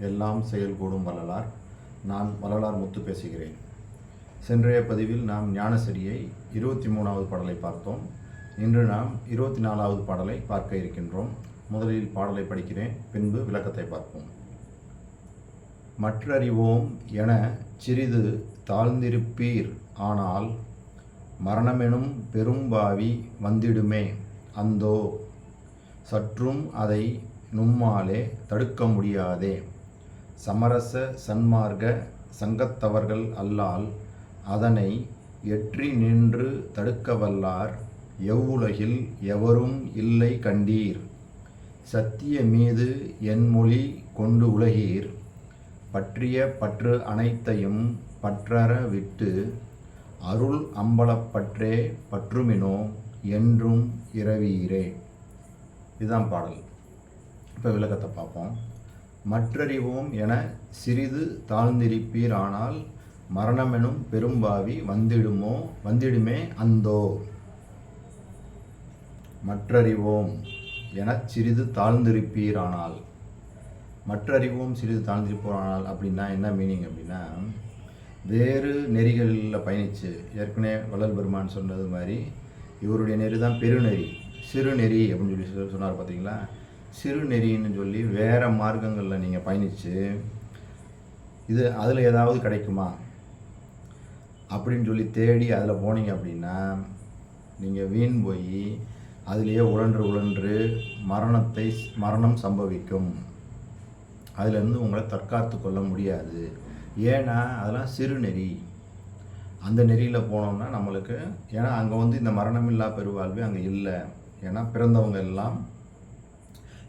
எல்லாம் செயல்கூடும் வள்ளலார். நான் வள்ளலார் முத்து பேசுகிறேன். சென்றைய பதிவில் நாம் ஞானசரியை இருபத்தி மூணாவது பாடலை பார்த்தோம். இன்று நாம் இருபத்தி நாலாவது பாடலை பார்க்க இருக்கின்றோம். முதலில் பாடலை படிக்கிறேன் பின்பு விளக்கத்தை பார்ப்போம். மற்றறிவோம் என சிறிது தாழ்ந்திருப்பீர் ஆனால் மரணமெனும் பெரும்பாவி வந்திடுமே அந்தோ. சற்றும் அதை நும்மாலே தடுக்க முடியாதே. சமரச சன்மார்க்க சங்கத்தவர்கள் அல்லால் அதனை எற்றி நின்று தடுக்க வல்லார் எவ்வுலகில் எவரும் இல்லை கண்டீர். சத்திய மீது என் மொழி கொண்டு உலகீர். பற்றிய பற்று அனைத்தையும் பற்றற விட்டு அருள் அம்பலப்பற்றே பற்றுமினோ என்றும் இரவீரே. இதுதான் பாடல். இப்போ விளக்கத்தை பார்ப்போம். மற்றறிவோம் என சிறிது தாழ்ந்திருப்பீர் ஆனால் மரணமெனும் பெரும்பாவி வந்திடுமோ வந்திடுமே அந்தோ. மற்றறிவோம் எனச் சிறிது தாழ்ந்திருப்பீரானால். மற்றறிவோம் சிறிது தாழ்ந்திருப்போரானால் அப்படின்னா என்ன மீனிங் அப்படின்னா வேறு நெறிகளில் பயணித்து ஏற்கனவே வள்ளல் பெருமான் சொன்னது மாதிரி இவருடைய நெறி தான் பெருநெறி சிறுநெறி அப்படின்னு சொல்லி சொன்னார் பார்த்தீங்களா சிறுநெறின்னு சொல்லி வேறு மார்க்கங்களில் நீங்கள் பயணித்து இது அதில் ஏதாவது கிடைக்குமா? அப்படின்னு சொல்லி தேடி அதில் போனீங்க அப்படின்னா நீங்கள் வீண் போய் அதிலேயே உழன்று உழன்று மரணத்தை மரணம் சம்பவிக்கும். அதிலேருந்து உங்களை தற்காத்து கொள்ள முடியாது. ஏன்னா அதெல்லாம் சிறுநெறி. அந்த நெறியில் போனோம்னா நம்மளுக்கு ஏன்னா அங்கே வந்து இந்த மரணமில்லா பெருவாழ்வு அங்கே இல்லை. ஏன்னா பிறந்தவங்க எல்லாம்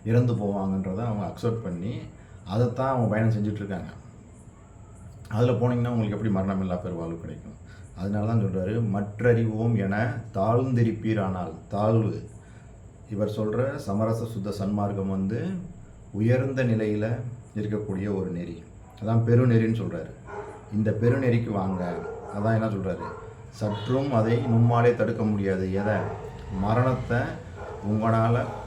இறந்து போவாங்கன்றதை அவங்க அக்செப்ட் பண்ணி அதைத்தான் அவங்க பயணம் செஞ்சிட்ருக்காங்க. அதில் போனீங்கன்னா உங்களுக்கு எப்படி மரணமில்லா பெருவாழ்வு கிடைக்கும்? அதனால தான் சொல்கிறாரு மற்றறிவோம் என தாழ்ந்திருப்பீரானால் தாழ்வு. இவர் சொல்கிற சமரச சுத்த சன்மார்க்கம் வந்து உயர்ந்த நிலையில் இருக்கக்கூடிய ஒரு நெறி. அதான் பெருநெறின்னு சொல்கிறாரு இந்த பெருநெறிக்கு வாங்க. அதான் என்ன சொல்கிறாரு சற்றும் அதை நும்மாலே தடுக்க முடியாது. எதை? மரணத்தை உங்களால்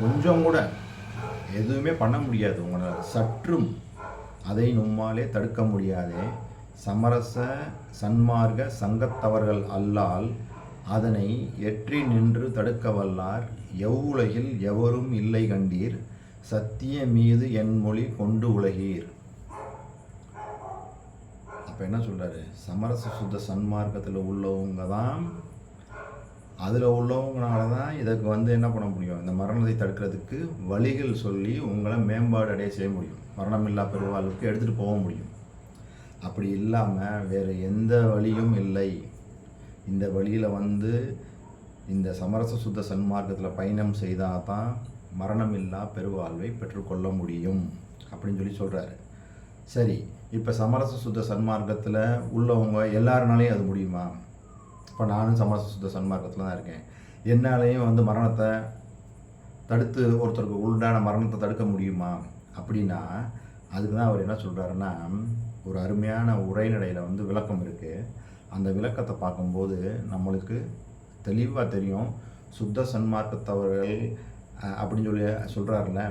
கொஞ்சம் கூட எதுவுமே பண்ண முடியாது. உங்களால் சற்றும் அதை நம்மாலே தடுக்க முடியாதே. சமரச சன்மார்க்க சங்கத்தவர்கள் அல்லால் அதனை எற்றி நின்று தடுக்க வல்லார். எவ்வுலகில் எவரும் இல்லை கண்டீர். சத்திய மீது என் மொழி கொண்டு உலகீர். அப்போ என்ன சொல்கிறாரு சமரச சுத்த சன்மார்க்கத்தில் உள்ளவங்க தான் அதில் உள்ளவங்களால தான் இதுக்கு வந்து என்ன பண்ண முடியும்? இந்த மரணத்தை தடுக்கிறதுக்கு வழிகள் சொல்லி உங்களை மேம்பாடு அடைய செய்ய முடியும். மரணமில்லா பெருவாழ்வுக்கு எடுத்துகிட்டு போக முடியும். அப்படி இல்லாமல் வேறு எந்த வழியும் இல்லை. இந்த வழியில் வந்து இந்த சமரச சுத்த சன்மார்க்கத்தில் பயணம் செய்தால் தான் மரணமில்லா பெருவாழ்வை பெற்றுக்கொள்ள முடியும். அப்படின்னு சொல்லி சொல்கிறாரு சரி இப்போ சமரச சுத்த சன்மார்க்கத்தில் உள்ளவங்க எல்லாருனாலையும் அது முடியுமா? இப்போ நானும் சமரச சுத்த சன்மார்க்கத்தில் தான் இருக்கேன். என்னாலையும் வந்து மரணத்தை தடுத்து ஒருத்தருக்கு உண்டான மரணத்தை தடுக்க முடியுமா? அப்படின்னா அதுக்கு தான் அவர் என்ன சொல்கிறாருன்னா ஒரு அருமையான உரைநடையில் வந்து விளக்கம் இருக்குது அந்த விளக்கத்தை பார்க்கும்போது நம்மளுக்கு தெளிவாக தெரியும். சுத்த சன்மார்க்கத்தவர்கள் அப்படின்னு சொல்லி சொல்கிறாருல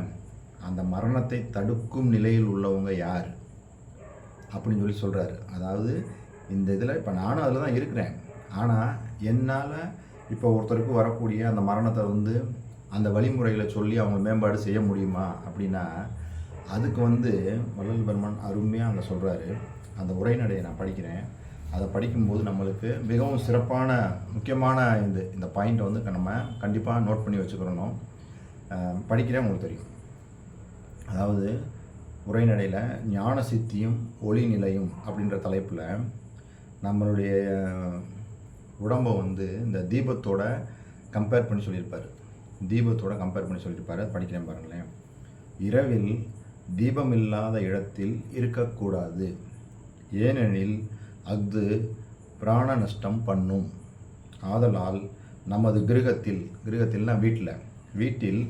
அந்த மரணத்தை தடுக்கும் நிலையில் உள்ளவங்க யார்? அப்படின்னு சொல்லி சொல்கிறாரு அதாவது இந்த இதில் இப்போ நானும் அதில் தான் இருக்கிறேன். ஆனால் என்னால் இப்போ ஒருத்தருக்கு வரக்கூடிய அந்த மரணத்தை வந்து அந்த வழிமுறைகளை சொல்லி அவங்க மேம்பாடு செய்ய முடியுமா அப்படின்னா அதுக்கு வந்து வள்ளல் பெருமான் அருமையாக அங்கே சொல்கிறாரு அந்த உரைநடையை நான் படிக்கிறேன். அதை படிக்கும்போது நம்மளுக்கு மிகவும் சிறப்பான முக்கியமான இந்த இந்த பாயிண்ட்டை வந்து நம்ம கண்டிப்பாக நோட் பண்ணி வச்சுக்கிறணும் படிக்கிறேன் உங்களுக்கு தெரியும். அதாவது உரைநடையில் ஞான சித்தியும் ஒளி நிலையும் அப்படின்ற தலைப்பில் நம்மளுடைய உடம்பை வந்து இந்த தீபத்தோட கம்பேர் பண்ணி சொல்லியிருப்பார். தீபத்தோட கம்பேர் பண்ணி சொல்லியிருப்பார். படிக்கிறேன் பாருங்களேன். இரவில் தீபமில்லாத இடத்தில் இருக்கக்கூடாது. ஏனெனில் அஃது பிராண நஷ்டம் பண்ணும். ஆதலால் நமது கிரகத்தில் கிரகத்தில்னா வீட்டில் வீட்டில்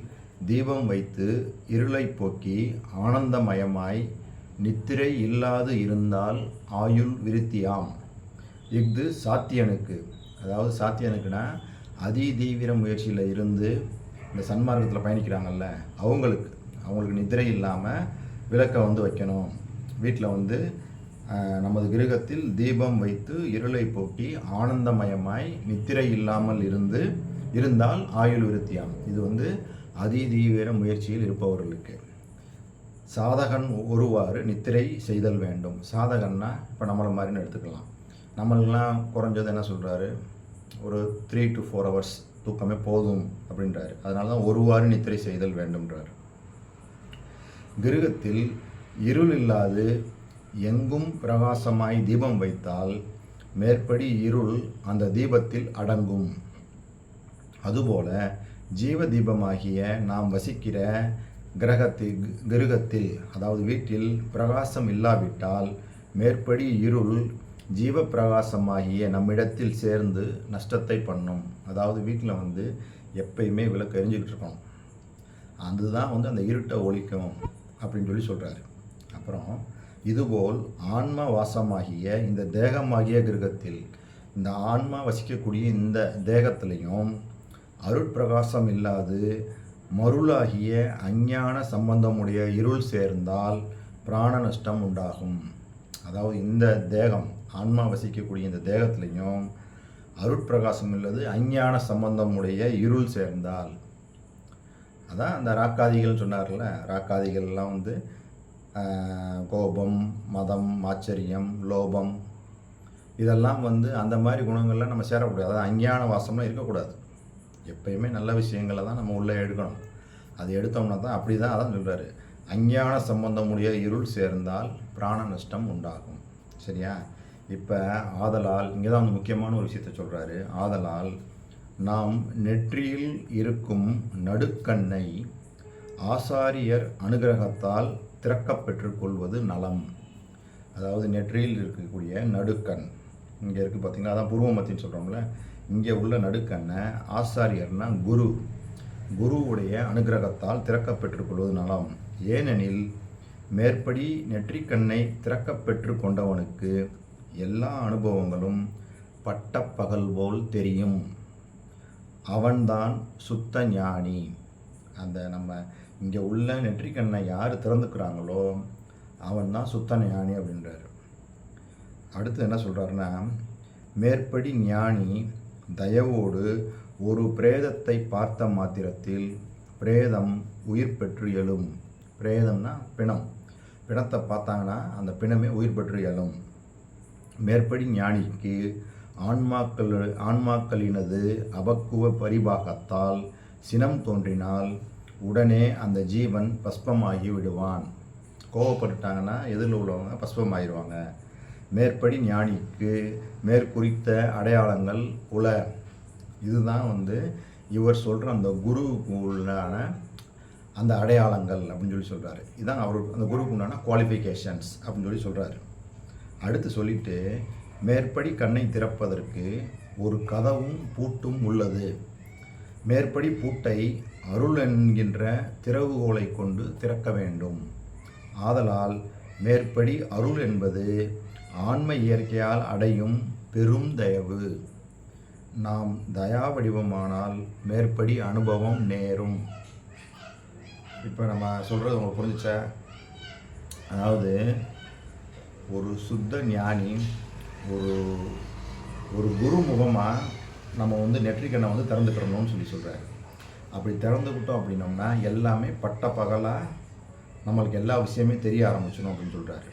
தீபம் வைத்து இருளை போக்கி ஆனந்தமயமாய் நித்திரை இல்லாது இருந்தால் ஆயுள் விருத்தியாம். இஃது சாத்தியனுக்கு. அதாவது சாத்தியனுக்குன்னா அதிதீவிர முயற்சியில் இருந்து இந்த சன்மார்க்கத்தில் பயணிக்கிறாங்கல்ல அவங்களுக்கு அவங்களுக்கு நித்திரை இல்லாமல் விளக்கை வந்து வைக்கணும். வீட்டில் வந்து நமது கிரகத்தில் தீபம் வைத்து இருளை போக்கி ஆனந்தமயமாய் நித்திரை இல்லாமல் இருந்து இருந்தால் ஆயுள் விருத்தியாம். இது வந்து அதிதீவிர முயற்சியில் இருப்பவர்களுக்கு. சாதகன் ஒருவாறு நித்திரை செய்தல் வேண்டும். சாதகன்னா இப்போ நம்மளை மாதிரின்னு எடுத்துக்கலாம். நம்மளுக்கெல்லாம் குறைஞ்சது என்ன சொல்கிறாரு ஒரு த்ரீ டு ஃபோர் ஹவர்ஸ் தூக்கமே போதும் அப்படின்றாரு. அதனால தான் ஒருவாறு நித்திரை செய்தல் வேண்டும்ன்றார். கிருகத்தில் இருள் இல்லாது எங்கும் பிரகாசமாய் தீபம் வைத்தால் மேற்படி இருள் அந்த தீபத்தில் அடங்கும். அதுபோல ஜீவ தீபமாகிய நாம் வசிக்கிற கிரகத்தில் கிருகத்தில் அதாவது வீட்டில் பிரகாசம் இல்லாவிட்டால் மேற்படி இருள் ஜீவ பிரகாசமாகிய நம்மிடத்தில் சேர்ந்து நஷ்டத்தை பண்ணும். அதாவது வீட்டில் வந்து எப்பயுமே விளக்கு எரிஞ்சுக்கிட்டு இருக்கணும். அதுதான் வந்து அந்த இருட்டை ஒழிக்கும் அப்படின்னு சொல்லி சொல்கிறாரு அப்புறம் இதுபோல் ஆன்ம வாசமாகிய இந்த தேகமாகிய கிரகத்தில் இந்த ஆன்மா வசிக்கக்கூடிய இந்த தேகத்திலையும் அருட்பிரகாசம் இல்லாது மருளாகிய அஞ்ஞான சம்பந்தமுடைய இருள் சேர்ந்தால் பிராண நஷ்டம் உண்டாகும். அதாவது இந்த தேகம் ஆன்மா வசிக்கக்கூடிய இந்த தேகத்திலையும் அருட்பிரகாசம் இல்லது அஞ்ஞான சம்பந்தமுடைய இருள் சேர்ந்தால். அதான் அந்த ராக்காதிகள் சொன்னார்ல ராக்காதிகள்லாம் வந்து கோபம் மதம் ஆச்சரியம் லோபம் இதெல்லாம் வந்து அந்த மாதிரி குணங்கள்லாம் நம்ம சேரக்கூடாது. அதாவது அஞ்ஞான வாசம்லாம் இருக்கக்கூடாது. எப்பயுமே நல்ல விஷயங்களை தான் நம்ம உள்ளே எடுக்கணும். அது எடுத்தோம்னா தான் அப்படி தான் அதான் சொல்கிறாரு அஞ்ஞான சம்பந்தமுடைய இருள் சேர்ந்தால் பிராண நஷ்டம் உண்டாகும். சரியா? இப்போ ஆதலால் இங்கே தான் வந்து முக்கியமான ஒரு விஷயத்தை சொல்கிறாரு ஆதலால் நாம் நெற்றியில் இருக்கும் நடுக்கண்ணை ஆசாரியர் அனுகிரகத்தால் திறக்கப் பெற்றுக்கொள்வது நலம். அதாவது நெற்றியில் இருக்கக்கூடிய நடுக்கண். இங்கே இருக்குது பார்த்தீங்களா அதான் பூர்வமத்தின்னு சொல்கிறோம்ல இங்கே உள்ள நடுக்கண்ணை ஆசாரியர்னா குரு. குருவுடைய அனுகிரகத்தால் திறக்கப் பெற்றுக்கொள்வது நலம். ஏனெனில் மேற்படி நெற்றிக்கண்ணை திறக்கப் பெற்று கொண்டவனுக்கு எல்லா அனுபவங்களும் பட்டப்பகல் போல் தெரியும். அவன்தான் சுத்த ஞானி. அந்த நம்ம இங்கே உள்ள நெற்றிக்கண்ணை யார் திறந்துக்கிறாங்களோ அவன் தான் சுத்த ஞானி அப்படின்றார். அடுத்து என்ன சொல்கிறாருன்னா மேற்படி ஞானி தயவோடு ஒரு பிரேதத்தை பார்த்த மாத்திரத்தில் பிரேதம் உயிர் பெற்று எழும். பிரேதம்னா பிணம். பிணத்தை பார்த்தாங்கன்னா அந்த பிணமே உயிர் பெற்று எழும். மேற்படி ஞானிக்கு ஆன்மாக்கள் ஆன்மாக்களினது அபக்குவ பரிபாகத்தால் சினம் தோன்றினால் உடனே அந்த ஜீவன் பஸ்பமாகி விடுவான். கோவப்பட்டுட்டாங்கன்னா எதிரில் உள்ளவங்க பஸ்பமாகிடுவாங்க மேற்படி ஞானிக்கு மேற்குறித்த அடையாளங்கள் உல இதுதான் வந்து இவர் சொல்கிற அந்த குருவுக்கு உள்ளான அந்த அடையாளங்கள் அப்படின்னு சொல்லி சொல்கிறாரு இதுதான் அவர் அந்த குருவுக்கு உண்டான குவாலிஃபிகேஷன்ஸ் அப்படின்னு சொல்லி சொல்கிறாரு அடுத்து சொல்லிட்டு மேற்படி கண்ணை திறப்பதற்கு ஒரு கதவும் பூட்டும் உள்ளது. மேற்படி பூட்டை அருள் என்கின்ற திறவுகோலை கொண்டு திறக்க வேண்டும். ஆதலால் மேற்படி அருள் என்பது ஆன்ம இயற்கையால் அடையும் பெரும் தயவு. நாம் தயா வடிவமானால் மேற்படி அனுபவம் நேரும். இப்போ நம்ம சொல்கிறது உங்களுக்கு புரிஞ்சிச்சா? அதாவது ஒரு சுத்த ஞானி ஒரு ஒரு குரு முகமாக நம்ம வந்து நெற்றிக்கண்ணை வந்து திறந்துக்கிறணும்னு சொல்லி சொல்கிறாரு அப்படி திறந்துக்கிட்டோம் அப்படின்னோம்னா எல்லாமே பட்ட பகலாக நம்மளுக்கு எல்லா விஷயமே தெரிய ஆரம்பிச்சிடும் அப்படின்னு சொல்கிறாரு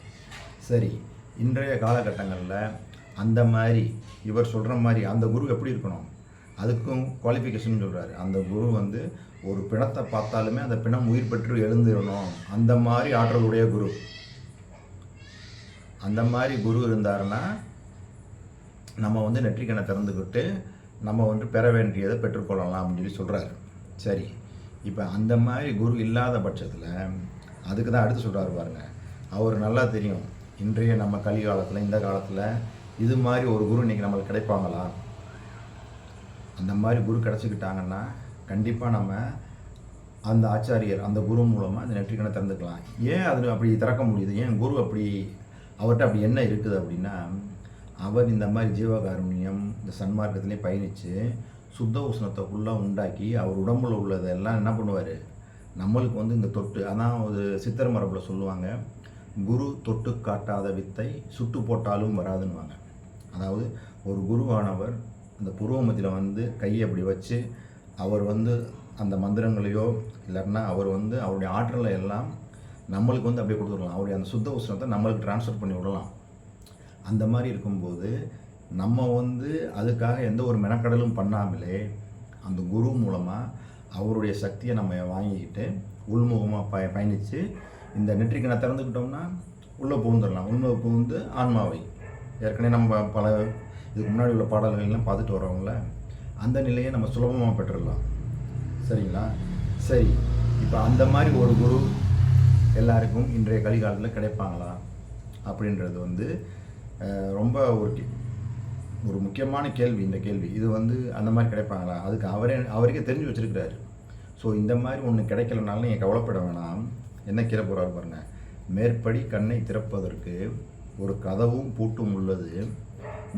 சரி இன்றைய காலகட்டங்களில் அந்த மாதிரி இவர் சொல்கிற மாதிரி அந்த குரு எப்படி இருக்கணும்? அதுக்கும் குவாலிஃபிகேஷன் சொல்கிறாரு அந்த குரு வந்து ஒரு பிணத்தை பார்த்தாலுமே அந்த பிணம் உயிர் பெற்று எழுந்துடணும் அந்த மாதிரி ஆற்றலுடைய குரு. அந்த மாதிரி குரு இருந்தாருன்னா நம்ம வந்து நெற்றிக்கணை திறந்துக்கிட்டு நம்ம வந்து பெற வேண்டியதை பெற்றுக்கொள்ளலாம் அப்படின்னு சொல்லி சொல்கிறாரு சரி இப்போ அந்த மாதிரி குரு இல்லாத பட்சத்தில் அதுக்கு தான் அடுத்து சொல்கிறாரு பாருங்க. அவர் நல்லா தெரியும் இன்றைய நம்ம கலிகாலத்தில் இந்த காலத்தில் இது மாதிரி ஒரு குரு இன்றைக்கி நம்மளுக்கு கிடைப்பாங்களா? அந்த மாதிரி குரு கிடச்சிக்கிட்டாங்கன்னா கண்டிப்பாக நம்ம அந்த ஆச்சாரியர் அந்த குரு மூலமாக அந்த நெற்றிக்கணை திறந்துக்கலாம். ஏன் அது அப்படி திறக்க முடியுது? ஏன் குரு அப்படி அவர்கிட்ட அப்படி என்ன இருக்குது அப்படின்னா அவர் இந்த மாதிரி ஜீவகாருண்யம் இந்த சன்மார்க்கத்திலே பயணித்து சுத்த உஷ்ணத்தை ஃபுல்லாக உண்டாக்கி அவர் உடம்புல உள்ளதெல்லாம் என்ன பண்ணுவார்? நம்மளுக்கு வந்து இந்த தொட்டு அதான் ஒரு சித்திர மரபில் சொல்லுவாங்க குரு தொட்டு காட்டாத வித்தை சுட்டு போட்டாலும் வராதுன்னுவாங்க. அதாவது ஒரு குருவானவர் அந்த புருவமத்தில் வந்து கையை அப்படி வச்சு அவர் வந்து அந்த மந்திரங்களையோ இல்லைன்னா அவர் வந்து அவருடைய ஆற்றலை எல்லாம் நம்மளுக்கு வந்து அப்படியே கொடுத்துடலாம். அவருடைய அந்த சுத்த உஷ்ணத்தை நம்மளுக்கு ட்ரான்ஸ்ஃபர் பண்ணி விடலாம். அந்த மாதிரி இருக்கும்போது நம்ம வந்து அதுக்காக எந்த ஒரு மெனக்கடலும் பண்ணாமலே அந்த குரு மூலமாக அவருடைய சக்தியை நம்ம வாங்கிக்கிட்டு உள்முகமாக பய பயணித்து இந்த நெற்றிக்கணை திறந்துக்கிட்டோம்னா உள்ளே புகுந்துடலாம். உண்மை புகுந்து ஆன்மாவை. ஏற்கனவே நம்ம பல இதுக்கு முன்னாடி உள்ள பாடல்கள்லாம் பார்த்துட்டு வரோம்ல அந்த நிலையை நம்ம சுலபமாக பெற்றுடலாம். சரிங்களா? சரி. இப்போ அந்த மாதிரி ஒரு குரு எல்லாருக்கும் இன்றைய கலிகாலத்தில் கிடைப்பாங்களா? அப்படின்றது வந்து ரொம்ப ஒரு ஒரு முக்கியமான கேள்வி இந்த கேள்வி. இது வந்து அந்த மாதிரி கிடைப்பாங்களா? அதுக்கு அவரே அவருக்கே தெரிஞ்சு வச்சிருக்கிறாரு. ஸோ இந்த மாதிரி ஒன்று கிடைக்கலனாலும் நீங்கள் கவலைப்பட வேணாம். என்ன கீழே போகிறாரு பாருங்க. மேற்படி கண்ணை திறப்பதற்கு ஒரு கதவும் பூட்டும் உள்ளது.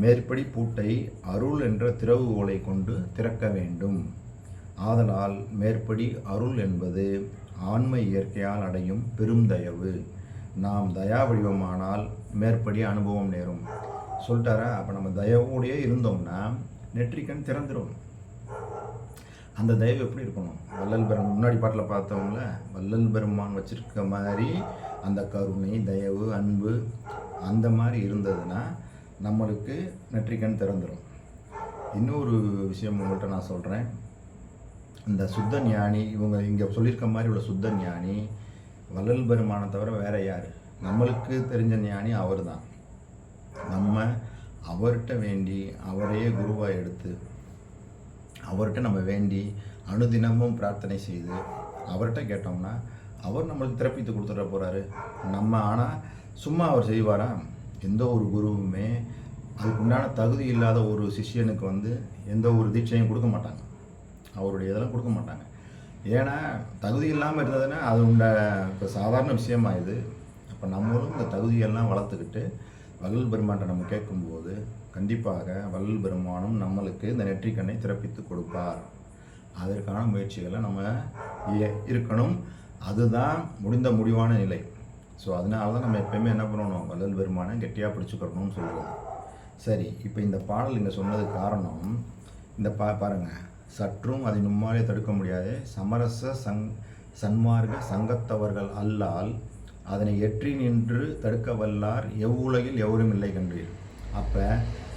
மேற்படி பூட்டை அருள் என்ற திறவுகோலை கொண்டு திறக்க வேண்டும். ஆதலால் மேற்படி அருள் என்பது ஆண்மை இயற்கையால் அடையும் பெரும் தயவு. நாம் தயா வடிவமானால் மேற்படி அனுபவம் நேரும். சொல்லிட்டாரா? அப்போ நம்ம தயவோடையே இருந்தோம்னா நெற்றிக்கண் திறந்துடும் அந்த தயவு எப்படி இருக்கணும்? வள்ளல் பெருமான் முன்னாடி பாட்டில் பார்த்தோம்ல வள்ளல் பெருமான் வச்சுருக்க மாதிரி அந்த கருணை தயவு அன்பு அந்த மாதிரி இருந்ததுன்னா நம்மளுக்கு நெற்றிக்கண் திறந்துடும் இன்னொரு விஷயம் உங்கள்கிட்ட நான் சொல்கிறேன் இந்த சுத்த ஞானி இவங்க இங்கே சொல்லியிருக்க மாதிரி உள்ள சுத்த ஞானி வள்ளல் பெருமானை தவிர வேற யார்? நம்மளுக்கு தெரிஞ்ச ஞானி அவர் தான் நம்ம அவர்கிட்ட வேண்டி அவரையே குருவாக எடுத்து அவர்கிட்ட நம்ம வேண்டி அனுதினமும் பிரார்த்தனை செய்து அவர்கிட்ட கேட்டோம்னா அவர் நம்மளுக்கு திறப்பித்து கொடுத்துட போகிறாரு நம்ம ஆனால் சும்மா அவர் செய்வாரா? எந்த ஒரு குருவுமே அதுக்குண்டான தகுதி இல்லாத ஒரு சிஷ்யனுக்கு வந்து எந்த ஒரு தீட்சையும் கொடுக்க மாட்டாங்க. அவருடைய இதெல்லாம் கொடுக்க மாட்டாங்க. ஏன்னா தகுதி இல்லாமல் இருந்ததுன்னா அது உண்ட இப்போ சாதாரண விஷயமா இது அப்போ நம்மளும் இந்த தகுதியெல்லாம் வளர்த்துக்கிட்டு வள்ளல் பெருமான்ட்ட நம்ம கேட்கும்போது கண்டிப்பாக வள்ளல் பெருமானும் நம்மளுக்கு இந்த நெற்றிக்கண்ணை திறப்பித்து கொடுப்பார். அதற்கான முயற்சிகளை நம்ம இருக்கணும். அதுதான் முடிந்த முடிவான நிலை. ஸோ அதனால தான் நம்ம எப்பயுமே என்ன பண்ணணும்? வள்ளல் பெருமானை கெட்டியாக பிடிச்சிக்கிறணும்னு சொல்கிறது சரி இப்போ இந்த பாடல் இங்கே சொன்னது காரணம் இந்த பா பாருங்கள் சற்றும் அதை நம்மாலே தடுக்க முடியாது. சமரச சங் சன்மார்க்க சங்கத்தவர்கள் அல்லால் அதனை எற்றி நின்று தடுக்க வல்லார் எவ்வுலகில் எவரும் இல்லை கண்டீர். அப்போ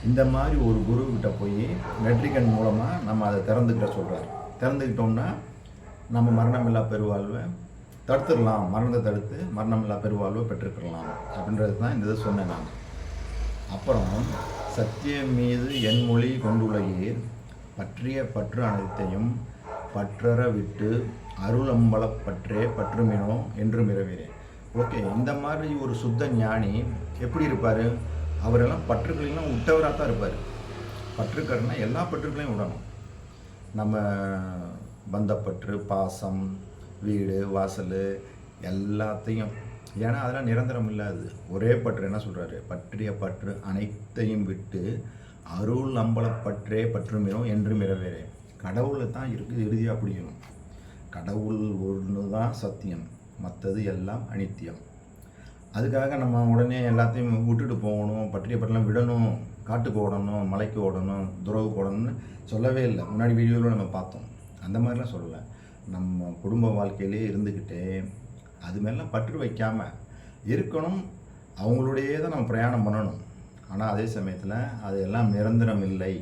இந்த மாதிரி ஒரு குரு கிட்ட போய் நெற்றிக்கண் மூலமாக நம்ம அதை திறந்துக்கிட்ட சொல்கிறார் திறந்துக்கிட்டோம்னா நம்ம மரணமில்லா பெருவாழ்வை தடுத்துடலாம். மரணத்தை தடுத்து மரணமில்லா பெருவாழ்வை பெற்றுக்கிடலாம் அப்படின்றது தான் இந்த இதை சொன்னேன் நான். அப்புறம் சத்தியம் மீது என் மொழி கொண்டுலகீர் பற்றிய பற்று அனைத்தையும் பற்றற விட்டு அருள் பற்றே பற்றுமினோ என்று மிரவிறேன் ஓகே இந்த மாதிரி ஒரு சுத்த ஞானி எப்படி இருப்பார்? அவரெல்லாம் பற்றுகளெல்லாம் விட்டவராக தான் இருப்பார். பற்றுக்கள்னா எல்லா பற்றுக்களையும் விடணும் நம்ம பந்தப்பற்று பாசம் வீடு வாசல் எல்லாத்தையும். ஏன்னா அதெல்லாம் நிரந்தரம் இல்லாது. ஒரே பற்று என்ன சொல்கிறாரு பற்றிய பற்று அனைத்தையும் விட்டு அருள் அம்பலப்பற்றே பற்றுமினோ என்று மிரவேறே கடவுளை தான் இருக்குது இறுதியாக பிடிக்கணும் கடவுள் ஒன்று தான் சத்தியம் மற்றது எல்லாம் அனித்தியம். அதுக்காக நம்ம உடனே எல்லாத்தையும் விட்டுட்டு போகணும் பற்றிய பற்றிலாம் விடணும் காட்டுக்கு ஓடணும் மலைக்கு ஓடணும் துறவுக்கு ஓடணும்னு சொல்லவே இல்லை. முன்னாடி வீடியோவில் நம்ம பார்த்தோம். அந்த மாதிரிலாம் சொல்லலை. நம்ம குடும்ப வாழ்க்கையிலே இருந்துக்கிட்டே அது மேலாம் பற்று வைக்காமல் இருக்கணும் அவங்களுடையே தான் நம்ம பிரயாணம் பண்ணணும். ஆனால் அதே சமயத்தில் அது எல்லாம் நிரந்தரம் இல்லை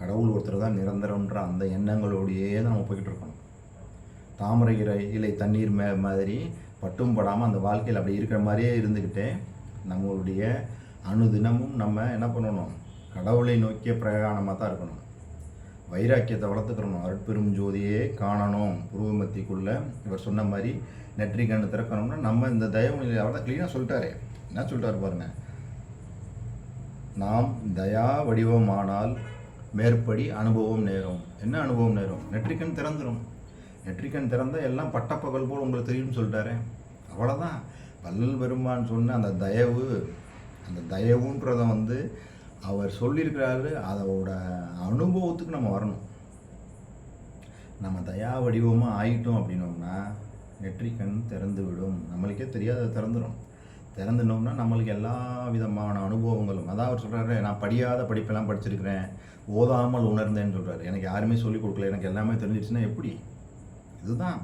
கடவுள் ஒருத்தர் தான் நிரந்தரம்ன்ற அந்த எண்ணங்களோடையே தான் நம்ம போய்கிட்டு இருக்கணும். தாமரை இலை இலை தண்ணீர் மே மாதிரி பட்டும் படாமல் அந்த வாழ்க்கையில் அப்படி இருக்கிற மாதிரியே இருந்துக்கிட்டே நம்மளுடைய அனுதினமும் நம்ம என்ன பண்ணணும்? கடவுளை நோக்கிய பிரயாணமாக தான் இருக்கணும். வைராக்கியத்தை வளர்த்துக்கிறணும் அருட்பெரும் ஜோதியே காணணும். புருவமத்திக்குள்ள இவர் சொன்ன மாதிரி நெற்றி கண்ணு திறக்கணும்னா நம்ம இந்த தயவு நிலையை அவர் தான் க்ளீனாக சொல்லிட்டாரு. என்ன சொல்லிட்டாரு பாருங்கள் நாம் தயா வடிவமானால் மேற்படி அனுபவம் நேரும். என்ன அனுபவம் நேரும்? நெற்றிக்கண் திறந்துடும் நெற்றிக்கண் திறந்தால் எல்லாம் பட்டப்பகல் போல் உங்களுக்கு தெரியும்னு சொல்லிட்டாரே. அவ்வளோதான் வல்லல் பெருமான் சொன்ன அந்த தயவு அந்த தயவுன்றதை வந்து அவர் சொல்லியிருக்கிறாரு. அதோட அனுபவத்துக்கு நம்ம வரணும். நம்ம தயா வடிவமாக ஆயிட்டோம் அப்படின்னோம்னா நெற்றிக்கண் திறந்து விடும் நம்மளுக்கே தெரியாத திறந்துடும் திறந்துனோம்னா நம்மளுக்கு எல்லா விதமான அனுபவங்களும். அதான் அவர் சொல்கிறாரு நான் படியாத படிப்பெல்லாம் படிச்சிருக்கிறேன். ஓதாமல் உணர்ந்தேன்னு சொல்கிறாரு எனக்கு யாருமே சொல்லிக் கொடுக்கல. எனக்கு எல்லாமே தெரிஞ்சிடுச்சுன்னா எப்படி? இதுதான்.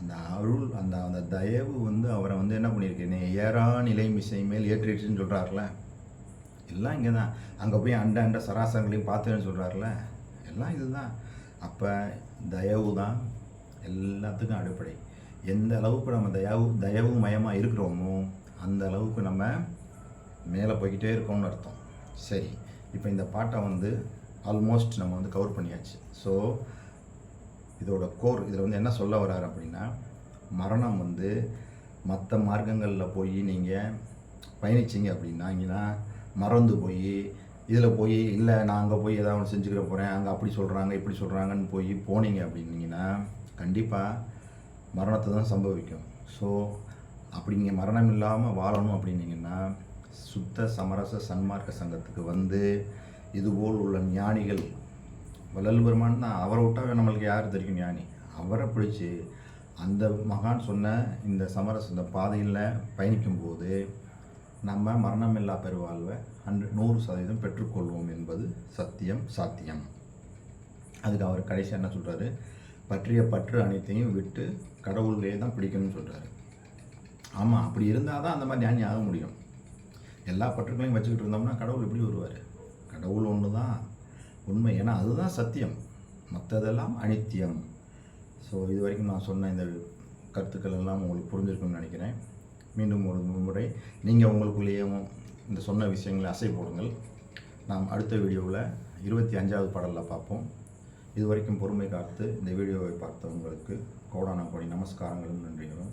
அந்த அருள் அந்த அந்த தயவு வந்து அவரை வந்து என்ன பண்ணியிருக்கேன் நீ ஏறா நிலை மிசை மேல் ஏற்றிடுச்சுன்னு சொல்கிறாருல எல்லாம் இங்கே தான். அங்கே போய் அண்ட அண்ட சராசரங்களையும் பார்த்தேன்னு சொல்கிறாருல எல்லாம் இதுதான் அப்போ தயவு தான் எல்லாத்துக்கும் அடிப்படை. எந்த அளவுக்கு நம்ம தயவு தயவு மயமாக இருக்கிறோமோ அந்த அளவுக்கு நம்ம மேலே போய்கிட்டே இருக்கோம்னு அர்த்தம். சரி இப்போ இந்த பாட்டை வந்து ஆல்மோஸ்ட் நம்ம வந்து கவர் பண்ணியாச்சு. ஸோ இதோட கோர் இதில் வந்து என்ன சொல்ல வர்றாரு அப்படின்னா மரணம் வந்து மற்ற மார்க்கங்களில் போய் நீங்கள் பயணிச்சிங்க அப்படின்னாங்கன்னா மறந்து போய் இதில் போய் இல்லை நான் அங்கே போய் ஏதாவது ஒன்று செஞ்சுக்கிற போகிறேன் அங்கே அப்படி சொல்கிறாங்க இப்படி சொல்கிறாங்கன்னு போய் போனீங்க அப்படின்னீங்கன்னா கண்டிப்பாக மரணத்தை தான் சம்பவிக்கும். ஸோ அப்படி நீங்கள் மரணம் இல்லாமல் வாழணும் அப்படின்னீங்கன்னா சுத்த சமரச சன்மார்க்க சங்கத்துக்கு வந்து இதுபோல் உள்ள ஞானிகள் வள்ளல் பெருமான் தான் அவரை விட்டாவே நம்மளுக்கு யார் தெரியும் ஞானி? அவரை பிடிச்சி அந்த மகான் சொன்ன இந்த சமரச இந்த பாதையில் பயணிக்கும்போது நம்ம மரணமில்லா பெருவாழ்வை ஹண்ட்ரட் நூறு சதவீதம் பெற்றுக்கொள்வோம் என்பது சத்தியம் சாத்தியம். அதுக்கு அவர் கடைசியாக என்ன சொல்கிறாரு பற்றிய பற்று அனைத்தையும் விட்டு கடவுளே தான் பிடிக்கணும்னு சொல்கிறாரு ஆமாம் அப்படி இருந்தால் தான் அந்த மாதிரி ஞானி ஆக முடியும். எல்லா பற்றுக்களையும் வச்சுக்கிட்டு இருந்தோம்னா கடவுள் எப்படி வருவார்? கடவுள் ஒன்று தான் உண்மை. ஏன்னா அதுதான் சத்தியம். மற்றதெல்லாம் அனித்தியம். ஸோ இது வரைக்கும் நான் சொன்ன இந்த கருத்துக்கள் எல்லாம் உங்களுக்கு புரிஞ்சிருக்குன்னு நினைக்கிறேன். மீண்டும் ஒரு முறை நீங்கள் உங்களுக்குள்ளேயும் இந்த சொன்ன விஷயங்களை அசை போடுங்கள். நாம் அடுத்த வீடியோவில் இருபத்தி அஞ்சாவது பாடலில் பார்ப்போம். இது வரைக்கும் பொறுமை காத்து இந்த வீடியோவை பார்த்தவங்களுக்கு கோடான கோடி நமஸ்காரங்களும் நன்றிகளும்.